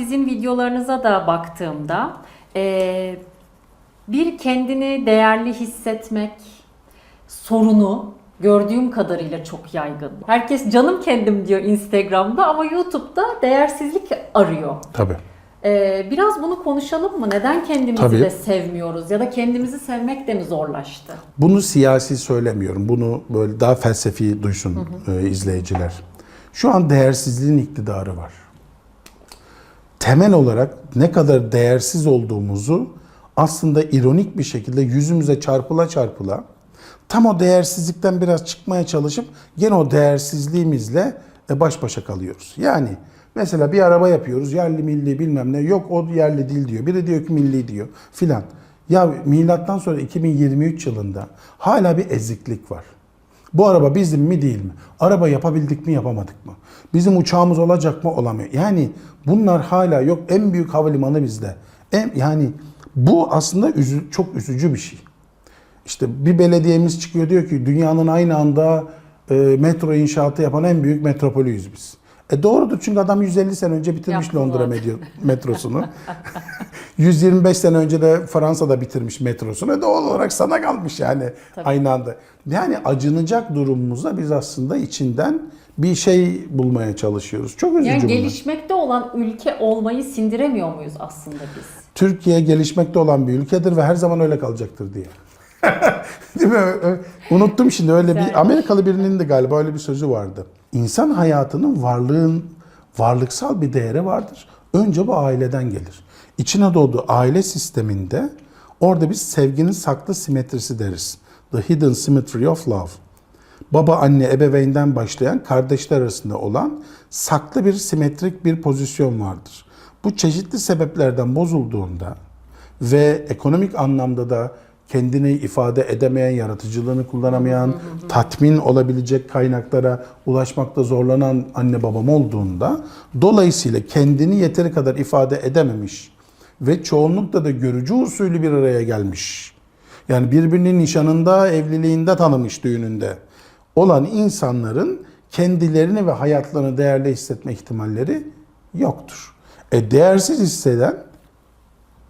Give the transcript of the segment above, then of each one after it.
sizin videolarınıza da baktığımda e, bir kendini değerli hissetmek sorunu gördüğüm kadarıyla çok yaygın. Herkes canım kendim diyor Instagram'da ama YouTube'da değersizlik arıyor. Tabii. Ee, biraz bunu konuşalım mı? Neden kendimizi Tabii. de sevmiyoruz ya da kendimizi sevmek de mi zorlaştı? Bunu siyasi söylemiyorum. Bunu böyle daha felsefi duysun e, izleyiciler. Şu an değersizliğin iktidarı var. Temel olarak ne kadar değersiz olduğumuzu aslında ironik bir şekilde yüzümüze çarpıla çarpıla tam o değersizlikten biraz çıkmaya çalışıp gene o değersizliğimizle e, baş başa kalıyoruz. Yani mesela bir araba yapıyoruz yerli milli bilmem ne yok o yerli değil diyor. Biri diyor ki milli diyor filan. Ya milattan sonra 2023 yılında hala bir eziklik var. Bu araba bizim mi değil mi? Araba yapabildik mi yapamadık mı? Bizim uçağımız olacak mı olamıyor. Yani bunlar hala yok. En büyük havalimanı bizde. En, yani bu aslında üzü, çok üzücü bir şey. İşte bir belediyemiz çıkıyor diyor ki dünyanın aynı anda e, metro inşaatı yapan en büyük metropolüyüz biz. E doğrudur çünkü adam 150 sene önce bitirmiş Yaptı Londra medyo- metrosunu. 125 sene önce de Fransa'da bitirmiş metrosunu. E doğal olarak sana kalmış yani Tabii. aynı anda. Yani acınacak durumumuzda biz aslında içinden bir şey bulmaya çalışıyoruz. Çok üzücü Yani bunlar. gelişmekte olan ülke olmayı sindiremiyor muyuz aslında biz? Türkiye gelişmekte olan bir ülkedir ve her zaman öyle kalacaktır diye. Değil mi? Unuttum şimdi öyle Güzel. bir Amerikalı birinin de galiba öyle bir sözü vardı. İnsan hayatının varlığın varlıksal bir değeri vardır. Önce bu aileden gelir. İçine doğduğu aile sisteminde orada biz sevginin saklı simetrisi deriz. The hidden symmetry of love. Baba, anne, ebeveynden başlayan kardeşler arasında olan saklı bir simetrik bir pozisyon vardır. Bu çeşitli sebeplerden bozulduğunda ve ekonomik anlamda da kendini ifade edemeyen, yaratıcılığını kullanamayan, tatmin olabilecek kaynaklara ulaşmakta zorlanan anne babam olduğunda dolayısıyla kendini yeteri kadar ifade edememiş ve çoğunlukla da görücü usulü bir araya gelmiş. Yani birbirinin nişanında, evliliğinde tanımış düğününde olan insanların kendilerini ve hayatlarını değerli hissetme ihtimalleri yoktur. E değersiz hisseden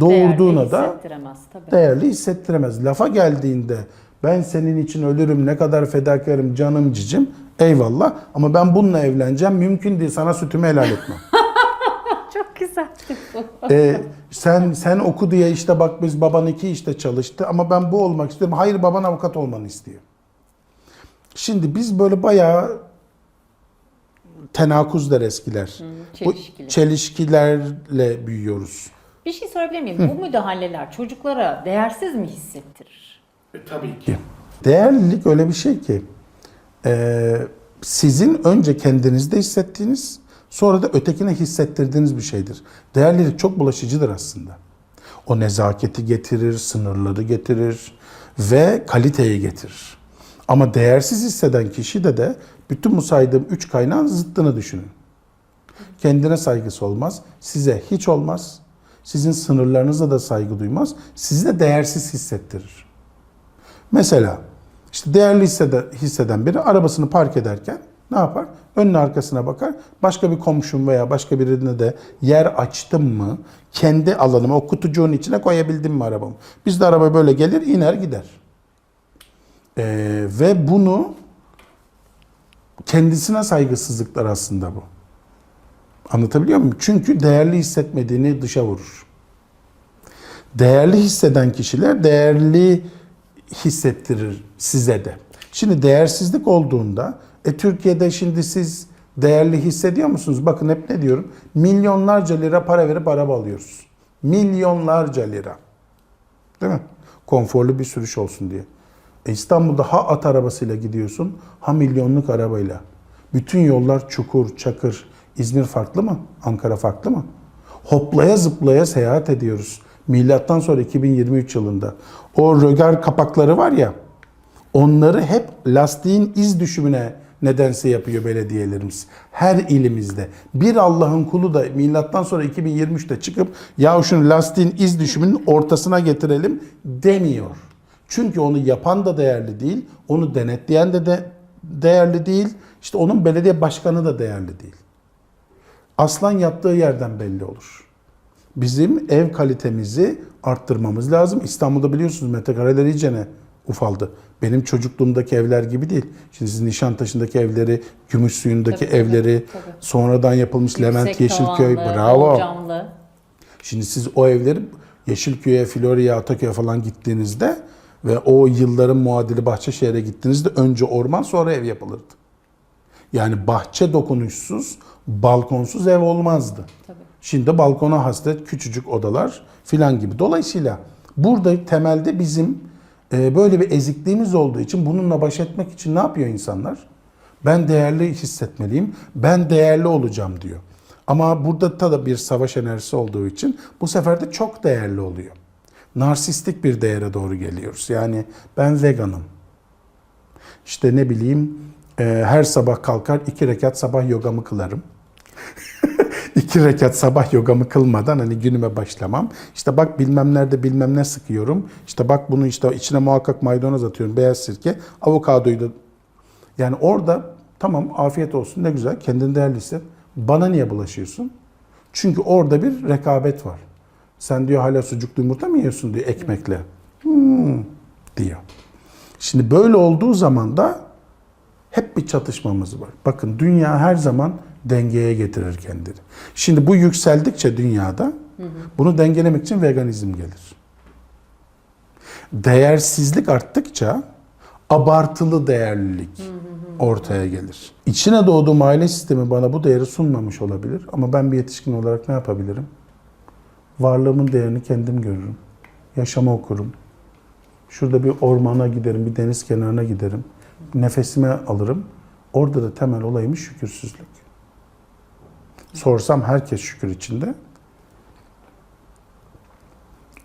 doğurduğuna Değerli da hissettiremez tabii. değerli hissettiremez. Lafa geldiğinde ben senin için ölürüm ne kadar fedakarım canım cicim eyvallah ama ben bununla evleneceğim mümkün değil sana sütümü helal etmem. Çok güzel bu. Ee, sen sen oku diye işte bak biz baban iki işte çalıştı ama ben bu olmak istiyorum. Hayır baban avukat olmanı istiyor. Şimdi biz böyle bayağı tenakuz der eskiler. Bu çelişkili. çelişkilerle büyüyoruz. Bir şey sorabilir miyim? Bu müdahaleler çocuklara değersiz mi hissettirir? tabii ki. Değerlilik öyle bir şey ki e, sizin önce kendinizde hissettiğiniz sonra da ötekine hissettirdiğiniz bir şeydir. Değerlilik çok bulaşıcıdır aslında. O nezaketi getirir, sınırları getirir ve kaliteyi getirir. Ama değersiz hisseden kişi de de bütün bu saydığım üç kaynağın zıttını düşünün. Kendine saygısı olmaz, size hiç olmaz, sizin sınırlarınıza da saygı duymaz, sizi de değersiz hissettirir. Mesela işte değerli hisseden, hisseden biri arabasını park ederken ne yapar? Önüne arkasına bakar. Başka bir komşum veya başka birine de yer açtım mı? Kendi alanıma o kutucuğun içine koyabildim mi arabamı? Bizde araba böyle gelir iner gider. Ee, ve bunu kendisine saygısızlıklar aslında bu. Anlatabiliyor muyum? Çünkü değerli hissetmediğini dışa vurur. Değerli hisseden kişiler değerli hissettirir size de. Şimdi değersizlik olduğunda e, Türkiye'de şimdi siz değerli hissediyor musunuz? Bakın hep ne diyorum? Milyonlarca lira para verip araba alıyoruz. Milyonlarca lira. Değil mi? Konforlu bir sürüş olsun diye. E İstanbul'da ha at arabasıyla gidiyorsun ha milyonluk arabayla. Bütün yollar çukur, çakır. İzmir farklı mı? Ankara farklı mı? Hoplaya zıplaya seyahat ediyoruz. Milattan sonra 2023 yılında. O rögar kapakları var ya onları hep lastiğin iz düşümüne nedense yapıyor belediyelerimiz. Her ilimizde. Bir Allah'ın kulu da milattan sonra 2023'te çıkıp ya şunu lastiğin iz düşümünün ortasına getirelim demiyor. Çünkü onu yapan da değerli değil, onu denetleyen de, de değerli değil, işte onun belediye başkanı da değerli değil. Aslan yattığı yerden belli olur. Bizim ev kalitemizi arttırmamız lazım. İstanbul'da biliyorsunuz metrekareler iyicene ufaldı. Benim çocukluğumdaki evler gibi değil. Şimdi siz Nişantaşı'ndaki evleri, Gümüşsuyu'ndaki Tabii, tabii, evleri, tabii. sonradan yapılmış Levent Yüksek Yeşilköy, tavanlı, bravo. camlı. Şimdi siz o evleri Yeşilköy'e, Florya'ya, Ataköy'e falan gittiğinizde ve o yılların muadili Bahçeşehir'e gittiğinizde önce orman sonra ev yapılırdı. Yani bahçe dokunuşsuz, balkonsuz ev olmazdı. Tabii. Şimdi balkona hasret küçücük odalar filan gibi. Dolayısıyla burada temelde bizim e, böyle bir ezikliğimiz olduğu için bununla baş etmek için ne yapıyor insanlar? Ben değerli hissetmeliyim, ben değerli olacağım diyor. Ama burada da bir savaş enerjisi olduğu için bu sefer de çok değerli oluyor. Narsistik bir değere doğru geliyoruz. Yani ben veganım. İşte ne bileyim e, her sabah kalkar iki rekat sabah yogamı kılarım. iki rekat sabah yogamı kılmadan hani günüme başlamam. İşte bak bilmem nerede bilmem ne sıkıyorum. İşte bak bunu işte içine muhakkak maydanoz atıyorum, beyaz sirke, avokadoyu da. Yani orada tamam afiyet olsun ne güzel kendini değerli hisset. Bana niye bulaşıyorsun? Çünkü orada bir rekabet var. Sen diyor hala sucuklu yumurta mı yiyorsun diyor ekmekle. Hmm, diyor. Şimdi böyle olduğu zaman da hep bir çatışmamız var. Bakın dünya her zaman dengeye getirir kendini. Şimdi bu yükseldikçe dünyada bunu dengelemek için veganizm gelir. Değersizlik arttıkça abartılı değerlilik ortaya gelir. İçine doğduğum aile sistemi bana bu değeri sunmamış olabilir ama ben bir yetişkin olarak ne yapabilirim? Varlığımın değerini kendim görürüm. Yaşamı okurum. Şurada bir ormana giderim, bir deniz kenarına giderim. Nefesime alırım. Orada da temel olayımız şükürsüzlük. Sorsam herkes şükür içinde.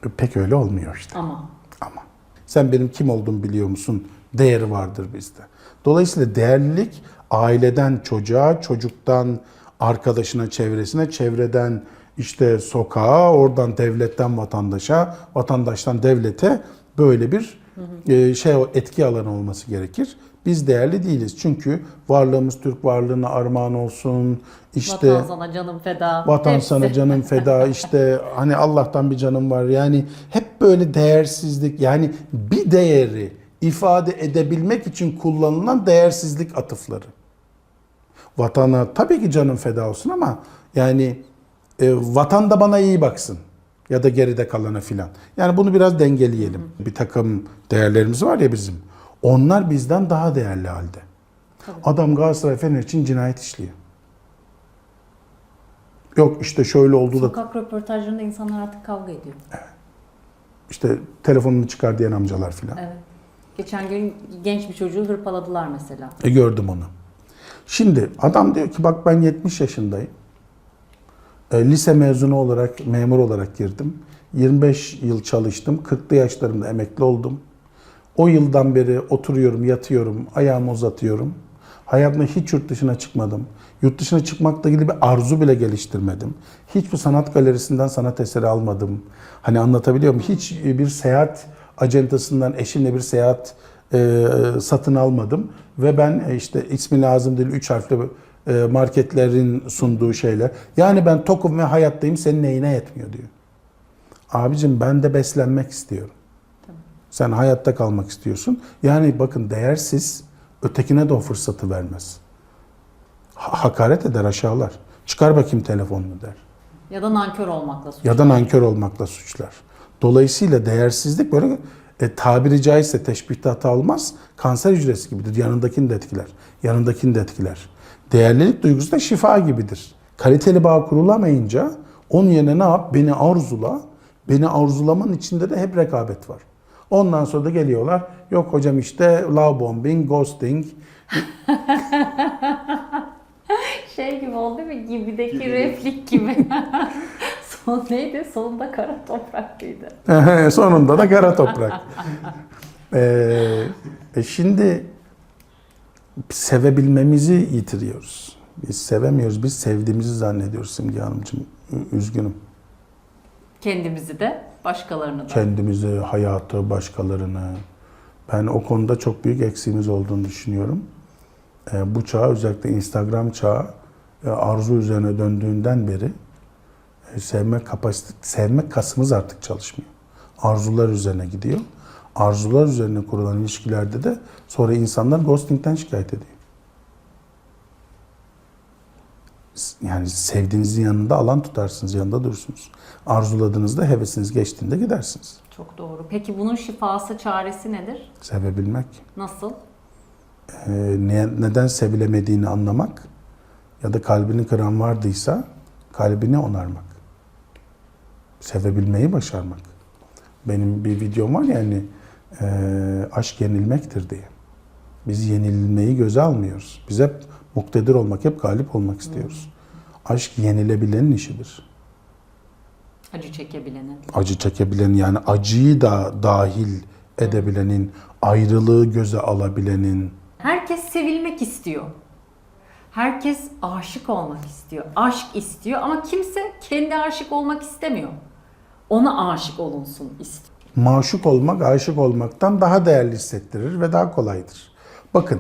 E, Pek öyle olmuyor işte Ama ama. Sen benim kim olduğumu biliyor musun? Değeri vardır bizde. Dolayısıyla değerlilik aileden çocuğa, çocuktan arkadaşına, çevresine, çevreden işte sokağa, oradan devletten vatandaşa, vatandaştan devlete böyle bir e, şey etki alanı olması gerekir. Biz değerli değiliz. Çünkü varlığımız Türk varlığına armağan olsun. İşte vatan sana canım feda. Vatan hepsi. sana canım feda işte hani Allah'tan bir canım var yani hep böyle değersizlik yani bir değeri ifade edebilmek için kullanılan değersizlik atıfları. Vatana tabii ki canım feda olsun ama yani e, vatan da bana iyi baksın ya da geride kalana filan. Yani bunu biraz dengeleyelim. Bir takım değerlerimiz var ya bizim. Onlar bizden daha değerli halde. Adam Galatasaray Fener için cinayet işliyor. Yok işte şöyle oldu da Sokak röportajlarında insanlar artık kavga ediyor. işte telefonunu çıkar diyen amcalar filan. Evet. Geçen gün genç bir çocuğu hırpaladılar mesela. E gördüm onu. Şimdi adam diyor ki bak ben 70 yaşındayım. E, lise mezunu olarak, memur olarak girdim. 25 yıl çalıştım. 40'lı yaşlarımda emekli oldum. O yıldan beri oturuyorum, yatıyorum, ayağımı uzatıyorum. Hayatımda hiç yurt dışına çıkmadım. Yurt dışına çıkmakla ilgili bir arzu bile geliştirmedim. Hiçbir sanat galerisinden sanat eseri almadım. Hani anlatabiliyor muyum? Hiç bir seyahat acentasından eşimle bir seyahat e, satın almadım. Ve ben e, işte ismi lazım değil, üç harfli e, marketlerin sunduğu şeyler. Yani ben tokum ve hayattayım, senin neyine yetmiyor diyor. Abicim ben de beslenmek istiyorum. Sen hayatta kalmak istiyorsun. Yani bakın değersiz ötekine de o fırsatı vermez. Ha- hakaret eder, aşağılar. Çıkar bakayım telefonunu der. Ya da nankör olmakla suçlu. Ya da nankör olmakla suçlar. Dolayısıyla değersizlik böyle e, tabiri caizse teşbihte hata olmaz. Kanser hücresi gibidir. Yanındakini de etkiler. Yanındakini de etkiler. Değerlilik duygusu da şifa gibidir. Kaliteli bağ kurulamayınca onun yerine ne yap? Beni arzula. Beni arzulamanın içinde de hep rekabet var. Ondan sonra da geliyorlar. Yok hocam işte love bombing, ghosting. Şey gibi oldu değil mi? Gibideki replik gibi. Son neydi? Sonunda kara topraklıydı. Sonunda da kara toprak. Ee, e şimdi sevebilmemizi yitiriyoruz. Biz sevemiyoruz. Biz sevdiğimizi zannediyoruz Simge Hanımcığım. Üzgünüm. Kendimizi de başkalarını da. Kendimizi, hayatı, başkalarını. Ben o konuda çok büyük eksiğimiz olduğunu düşünüyorum. Ee, bu çağ özellikle Instagram çağı e, arzu üzerine döndüğünden beri e, sevme kapasite, sevme kasımız artık çalışmıyor. Arzular üzerine gidiyor. Arzular üzerine kurulan ilişkilerde de sonra insanlar ghosting'den şikayet ediyor. Yani sevdiğinizin yanında alan tutarsınız, yanında durursunuz. Arzuladığınızda hevesiniz geçtiğinde gidersiniz. Çok doğru. Peki bunun şifası, çaresi nedir? Sevebilmek, Nasıl? e, ne- neden sevilemediğini anlamak ya da kalbini kıran vardıysa kalbini onarmak. Sevebilmeyi başarmak. Benim bir videom var yani aşk yenilmektir diye. Biz yenilmeyi göze almıyoruz. Biz hep muktedir olmak, hep galip olmak istiyoruz. Aşk yenilebilenin işidir. Acı çekebilenin. acı çekebilen yani acıyı da dahil edebilenin, ayrılığı göze alabilenin, Herkes sevilmek istiyor. Herkes aşık olmak istiyor. Aşk istiyor ama kimse kendi aşık olmak istemiyor. Ona aşık olunsun istiyor. Maşuk olmak, aşık olmaktan daha değerli hissettirir ve daha kolaydır. Bakın,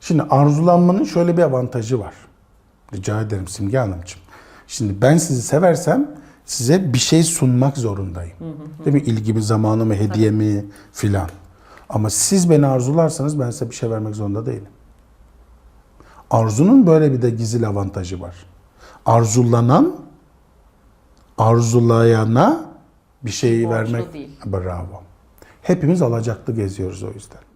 şimdi arzulanmanın şöyle bir avantajı var. Rica ederim Simge Hanımcığım. Şimdi ben sizi seversem size bir şey sunmak zorundayım. Değil mi? İlgimi, zamanımı, hediyemi filan. Ama siz beni arzularsanız ben size bir şey vermek zorunda değilim. Arzunun böyle bir de gizli avantajı var. Arzulanan arzulayana bir şeyi Borçlu vermek değil. bravo. Hepimiz alacaklı geziyoruz o yüzden.